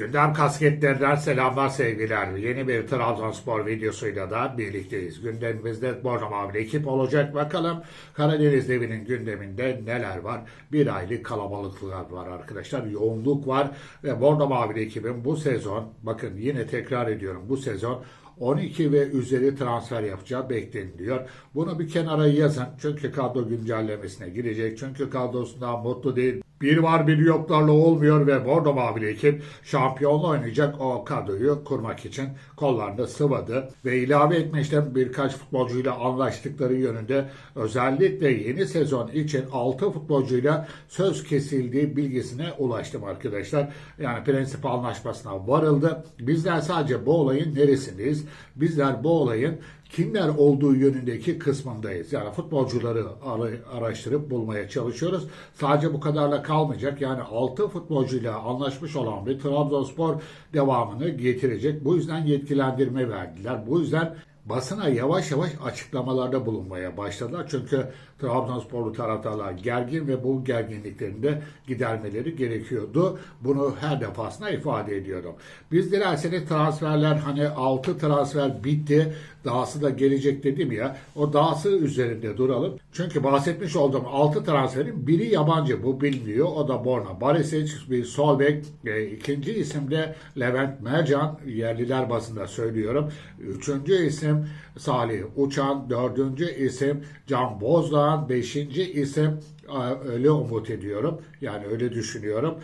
Gündem kasketlerinden selamlar sevgiler. Yeni bir Trabzonspor videosuyla da birlikteyiz. Gündemimizde Borna Mavili ekip olacak. Bakalım Karadeniz Devi'nin gündeminde neler var? Bir aylık kalabalıklar var arkadaşlar. Yoğunluk var ve Borna Mavili ekibin bu sezon, bakın yine tekrar ediyorum bu sezon 12 ve üzeri transfer yapacağı bekleniliyor. Bunu bir kenara yazın. Çünkü kadro güncellemesine girecek. Çünkü kadrosundan mutlu değil. Bir var bir yoklarla olmuyor ve Bordo Mavili ekip şampiyonla oynayacak o kadroyu kurmak için kollarını sıvadı ve ilave etmiştim birkaç futbolcuyla anlaştıkları yönünde özellikle yeni sezon için 6 futbolcuyla söz kesildiği bilgisine ulaştım arkadaşlar. Yani prensip anlaşmasına varıldı. Bizler sadece bu olayın neresindeyiz? Bizler bu olayın kimler olduğu yönündeki kısmındayız. Yani futbolcuları ara- araştırıp bulmaya çalışıyoruz. Sadece bu kadarla kalmayacak. Yani 6 futbolcuyla anlaşmış olan bir Trabzonspor devamını getirecek. Bu yüzden yetkilendirme verdiler. Bu yüzden basına yavaş yavaş açıklamalarda bulunmaya başladılar. Çünkü Trabzonsporlu taraftarlar gergin ve bu gerginliklerini de gidermeleri gerekiyordu. Bunu her defasında ifade ediyorum. Biz dilerseniz transferler hani 6 transfer bitti. Dahası da gelecek dedim ya. O dahası üzerinde duralım. Çünkü bahsetmiş olduğum 6 transferin biri yabancı. Bu biliniyor. O da Borna Barisic, bir sol bek. E, ikinci isim de Levent Mercan. Yerliler basında söylüyorum. Üçüncü isim Salih Uçan. Dördüncü isim Can Bozdağ. Beşinci isim. e, öyle umut ediyorum. Yani öyle düşünüyorum.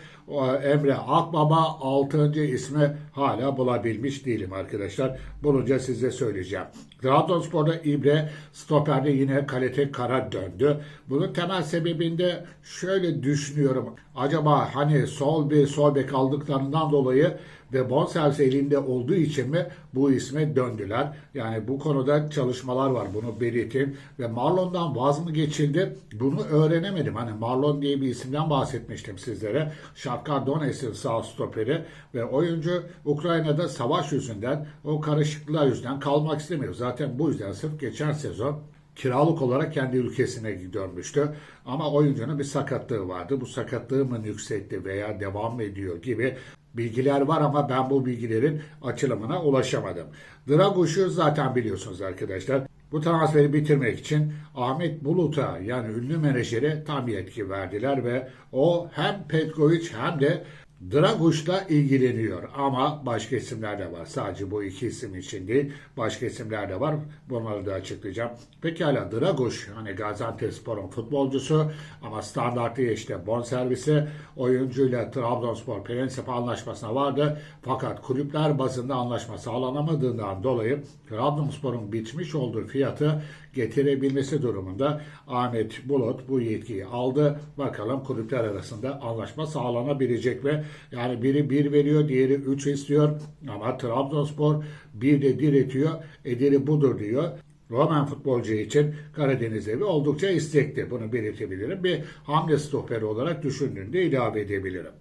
Emre Akbaba altıncı ismi hala bulabilmiş değilim arkadaşlar. Bulunca size söyleyeceğim. Trabzonspor'da İbre stoperde yine kalite kara döndü. Bunun temel sebebinde şöyle düşünüyorum. Acaba hani sol bir sol bek aldıklarından dolayı ve bonservis elinde olduğu için mi bu isme döndüler? Yani bu konuda çalışmalar var bunu belirteyim. Ve Marlon'dan vaz mı geçildi? Bunu öğrenemedim. Hani Marlon diye bir isimden bahsetmiştim sizlere. Shakhtar Donetsk'in sağ stoperi ve oyuncu Ukrayna'da savaş yüzünden o karışıklıklar yüzünden kalmak istemiyor. Zaten bu yüzden sırf geçen sezon kiralık olarak kendi ülkesine dönmüştü. Ama oyuncunun bir sakatlığı vardı. Bu sakatlığı mı yükseltti veya devam ediyor gibi bilgiler var ama ben bu bilgilerin açılımına ulaşamadım. Draguş'u zaten biliyorsunuz arkadaşlar. Bu transferi bitirmek için Ahmet Bulut'a yani ünlü menajere tam yetki verdiler ve o hem Petkovic hem de Draguş'la ilgileniyor ama başka isimler de var. Sadece bu iki isim için değil. Başka isimler de var. Bunları da açıklayacağım. Pekala Draguş hani Gaziantepspor'un futbolcusu ama standartı işte bonservisi oyuncuyla Trabzonspor prensip anlaşmasına vardı. Fakat kulüpler bazında anlaşma sağlanamadığından dolayı Trabzonspor'un biçmiş olduğu fiyatı getirebilmesi durumunda Ahmet Bulut bu yetkiyi aldı. Bakalım kulüpler arasında anlaşma sağlanabilecek mi? Yani biri bir veriyor, diğeri üç istiyor. Ama Trabzonspor bir de diretiyor, ederi budur diyor. Roman futbolcu için Karadeniz evi oldukça istekli. Bunu belirtebilirim. Bir hamle stoperi olarak düşündüğünde ilave edebilirim.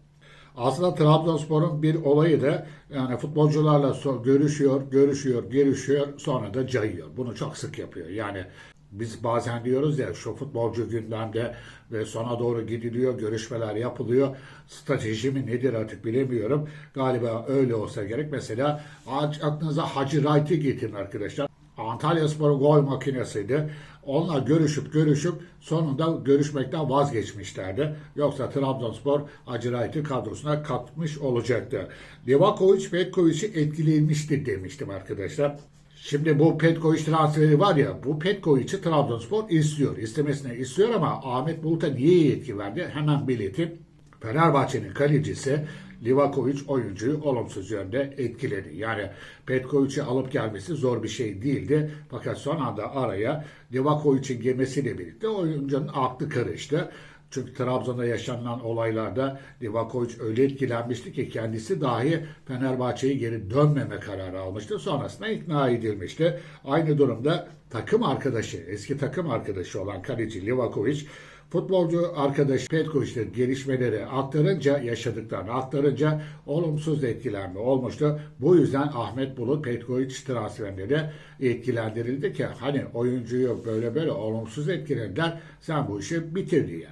Aslında Trabzonspor'un bir olayı da yani futbolcularla görüşüyor, görüşüyor, görüşüyor sonra da cayıyor. Bunu çok sık yapıyor. Yani biz bazen diyoruz ya şu futbolcu gündemde ve sona doğru gidiliyor, görüşmeler yapılıyor. Strateji mi nedir artık bilemiyorum. Galiba öyle olsa gerek. Mesela aklınıza Hacı Wright'i getirin arkadaşlar. Antalya Spor'un gol makinesiydi. Onunla görüşüp görüşüp sonunda görüşmekten vazgeçmişlerdi. Yoksa Trabzonspor Acırayt'ı kadrosuna katmış olacaktı. Livakovic Petkovic'i etkilemişti demiştim arkadaşlar. Şimdi bu Petkovic transferi var ya bu Petkovic'i Trabzonspor istiyor. İstemesine istiyor ama Ahmet Bulut'a niye yetki verdi? Hemen belirtip Fenerbahçe'nin kalecisi Livakovic oyuncuyu olumsuz yönde etkiledi. Yani Petkovic'i alıp gelmesi zor bir şey değildi. Fakat son anda araya Livakovic'in girmesiyle birlikte oyuncunun aklı karıştı. Çünkü Trabzon'da yaşanan olaylarda Livakovic öyle etkilenmişti ki kendisi dahi Fenerbahçe'ye geri dönmeme kararı almıştı. Sonrasında ikna edilmişti. Aynı durumda takım arkadaşı, eski takım arkadaşı olan kaleci Livakovic Futbolcu arkadaş Petkovic'te gelişmeleri aktarınca, yaşadıklarını aktarınca olumsuz etkilenme olmuştu. Bu yüzden Ahmet Bulut Petkovic transferleri etkilendirildi ki hani oyuncuyu böyle böyle olumsuz etkilediler sen bu işi bitir diye.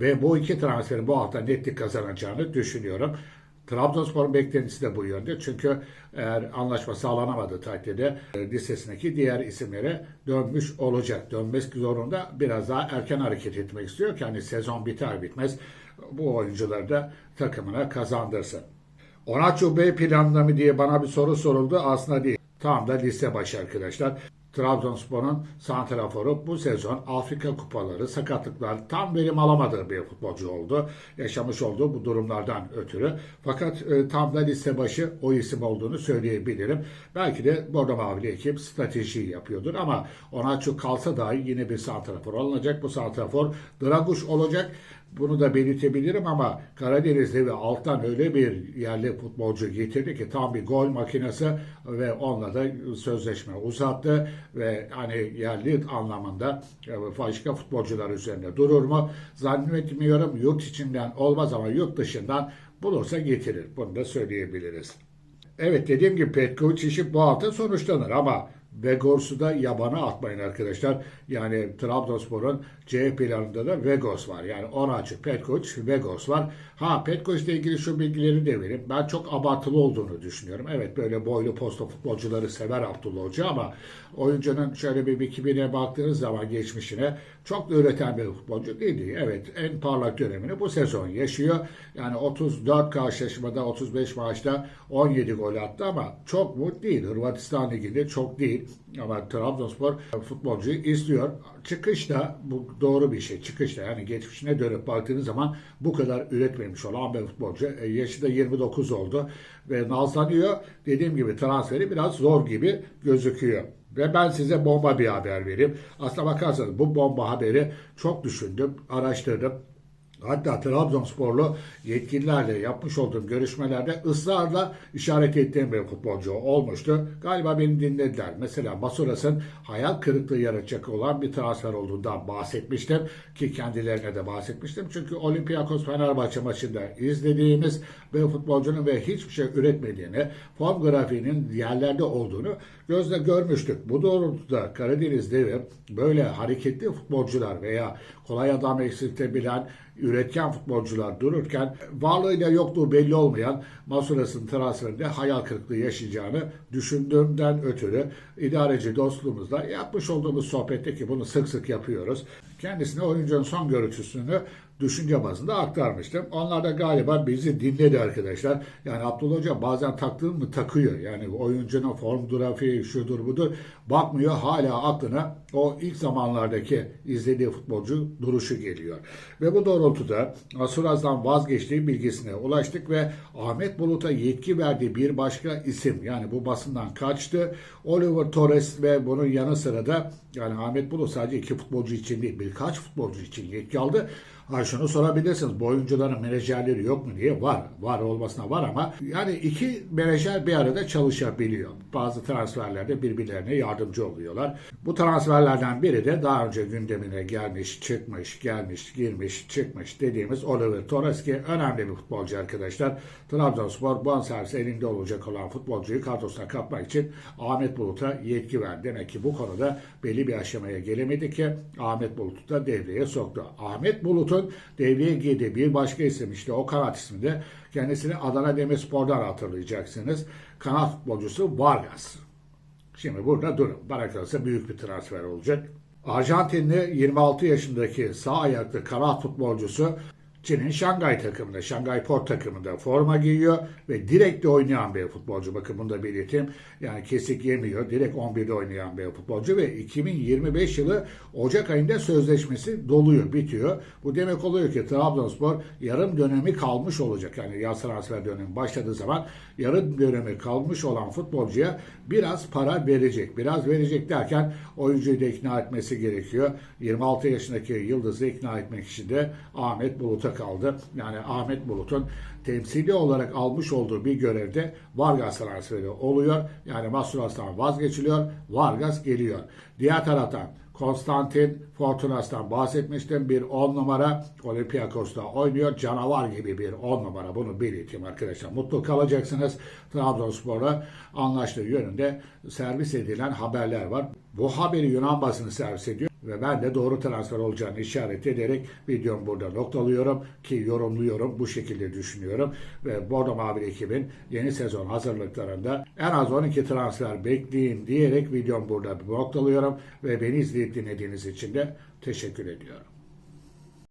Ve bu iki transferin bu hafta netlik kazanacağını düşünüyorum. Trabzonspor'un beklentisi de bu yönde. Çünkü eğer anlaşma sağlanamadığı takdirde e, listesindeki diğer isimlere dönmüş olacak. Dönmek zorunda biraz daha erken hareket etmek istiyor ki hani sezon biter bitmez bu oyuncuları da takımına kazandırsın. Onaçu B planında mı diye bana bir soru soruldu. Aslında değil. Tam da liste başı arkadaşlar. Trabzonspor'un santraforu bu sezon Afrika kupaları, sakatlıklar tam verim alamadığı bir futbolcu oldu. Yaşamış olduğu bu durumlardan ötürü. Fakat e, tam da liste başı o isim olduğunu söyleyebilirim. Belki de Bordo Mavili ekip strateji yapıyordur ama Onaçu kalsa dahi yine bir santrafor alınacak. Bu santrafor Draguş olacak. Bunu da belirtebilirim ama Karadeniz'de ve alttan öyle bir yerli futbolcu getirdi ki tam bir gol makinesi ve onunla da sözleşme uzattı ve hani yerli anlamında e, başka futbolcular üzerinde durur mu? Zannetmiyorum yurt içinden olmaz ama yurt dışından bulursa getirir. Bunu da söyleyebiliriz. Evet dediğim gibi Petkovic işi bu hafta sonuçlanır ama Vegors'u da yabana atmayın arkadaşlar. Yani Trabzonspor'un C planında da Vegors var. Yani Onaçı, Petkovic, Vegors var. Ha Petkovic ile ilgili şu bilgileri de vereyim. Ben çok abartılı olduğunu düşünüyorum. Evet böyle boylu posta futbolcuları sever Abdullah Hoca ama oyuncunun şöyle bir 2000'e baktığınız zaman geçmişine çok da üreten bir futbolcu değildi. Evet en parlak dönemini bu sezon yaşıyor. Yani 34 karşılaşmada 35 maçta 17 gol attı ama çok mu değil. Hırvatistan Ligi'nde çok değil. Ama Trabzonspor futbolcuyu izliyor. Çıkışta bu doğru bir şey. Çıkışta yani geçmişine dönüp baktığınız zaman bu kadar üretmemiş olan bir futbolcu. E, yaşı da 29 oldu ve nazlanıyor. Dediğim gibi transferi biraz zor gibi gözüküyor. Ve ben size bomba bir haber vereyim. Aslına bakarsanız bu bomba haberi çok düşündüm, araştırdım. Hatta Trabzonsporlu yetkililerle yapmış olduğum görüşmelerde ısrarla işaret ettiğim bir futbolcu olmuştu. Galiba beni dinlediler. Mesela Basuras'ın hayal kırıklığı yaratacak olan bir transfer olduğundan bahsetmiştim. Ki kendilerine de bahsetmiştim. Çünkü Olympiakos Fenerbahçe maçında izlediğimiz bir futbolcunun ve hiçbir şey üretmediğini, form grafiğinin yerlerde olduğunu gözle görmüştük. Bu doğrultuda Karadeniz devi böyle hareketli futbolcular veya kolay adam eksiltebilen üretken futbolcular dururken varlığıyla yokluğu belli olmayan Masuras'ın transferinde hayal kırıklığı yaşayacağını düşündüğümden ötürü idareci dostluğumuzla yapmış olduğumuz sohbette ki bunu sık sık yapıyoruz. Kendisine oyuncunun son görüntüsünü düşünce bazında aktarmıştım. Onlar da galiba bizi dinledi arkadaşlar. Yani Abdullah Hoca bazen taktığın mı takıyor. Yani oyuncunun form grafiği şudur budur bakmıyor. Hala aklına o ilk zamanlardaki izlediği futbolcu duruşu geliyor. Ve bu doğrultuda Asuraz'dan vazgeçtiği bilgisine ulaştık ve Ahmet Bulut'a yetki verdiği bir başka isim yani bu basından kaçtı. Oliver Torres ve bunun yanı sıra da yani Ahmet Bulut sadece iki futbolcu için değil birkaç futbolcu için yetki aldı. Ha şunu sorabilirsiniz. Bu oyuncuların menajerleri yok mu diye var. Var olmasına var ama yani iki menajer bir arada çalışabiliyor. Bazı transferlerde birbirlerine yardımcı oluyorlar. Bu transferlerden biri de daha önce gündemine gelmiş, çıkmış, gelmiş, girmiş, çıkmış dediğimiz Oliver Torres ki önemli bir futbolcu arkadaşlar. Trabzonspor bonservis elinde olacak olan futbolcuyu kadrosuna katmak için Ahmet Bulut'a yetki verdi. Demek ki bu konuda belli bir aşamaya gelemedi ki Ahmet Bulut'u da devreye soktu. Ahmet Bulut'un devreye girdiği bir başka isim işte o kanat isminde kendisini Adana Demirspor'dan hatırlayacaksınız. Kanat futbolcusu Vargas. Şimdi burada durun. Bana büyük bir transfer olacak. Arjantinli 26 yaşındaki sağ ayaklı kanat futbolcusu Çin'in Şangay takımında, Şangay Port takımında forma giyiyor ve direkt de oynayan bir futbolcu. Bakın bunu da belirteyim. Yani kesik yemiyor. Direkt 11'de oynayan bir futbolcu ve 2025 yılı Ocak ayında sözleşmesi doluyor, bitiyor. Bu demek oluyor ki Trabzonspor yarım dönemi kalmış olacak. Yani yaz transfer dönemi başladığı zaman yarım dönemi kalmış olan futbolcuya biraz para verecek. Biraz verecek derken oyuncuyu da ikna etmesi gerekiyor. 26 yaşındaki Yıldız'ı ikna etmek için de Ahmet Bulut'a kaldı. Yani Ahmet Bulut'un temsili olarak almış olduğu bir görevde Vargas transferi oluyor. Yani Masuras'tan vazgeçiliyor. Vargas geliyor. Diğer taraftan Konstantin Fortunas'tan bahsetmiştim. Bir 10 numara Olympiakos'ta oynuyor. Canavar gibi bir 10 numara. Bunu belirteyim arkadaşlar. Mutlu kalacaksınız. Trabzonspor'a anlaştığı yönünde servis edilen haberler var. Bu haberi Yunan basını servis ediyor. Ve ben de doğru transfer olacağını işaret ederek videomu burada noktalıyorum ki yorumluyorum. Bu şekilde düşünüyorum. Ve Bordo Mavili ekibin yeni sezon hazırlıklarında en az 12 transfer bekleyin diyerek videomu burada noktalıyorum. Ve beni izleyip dinlediğiniz için de teşekkür ediyorum.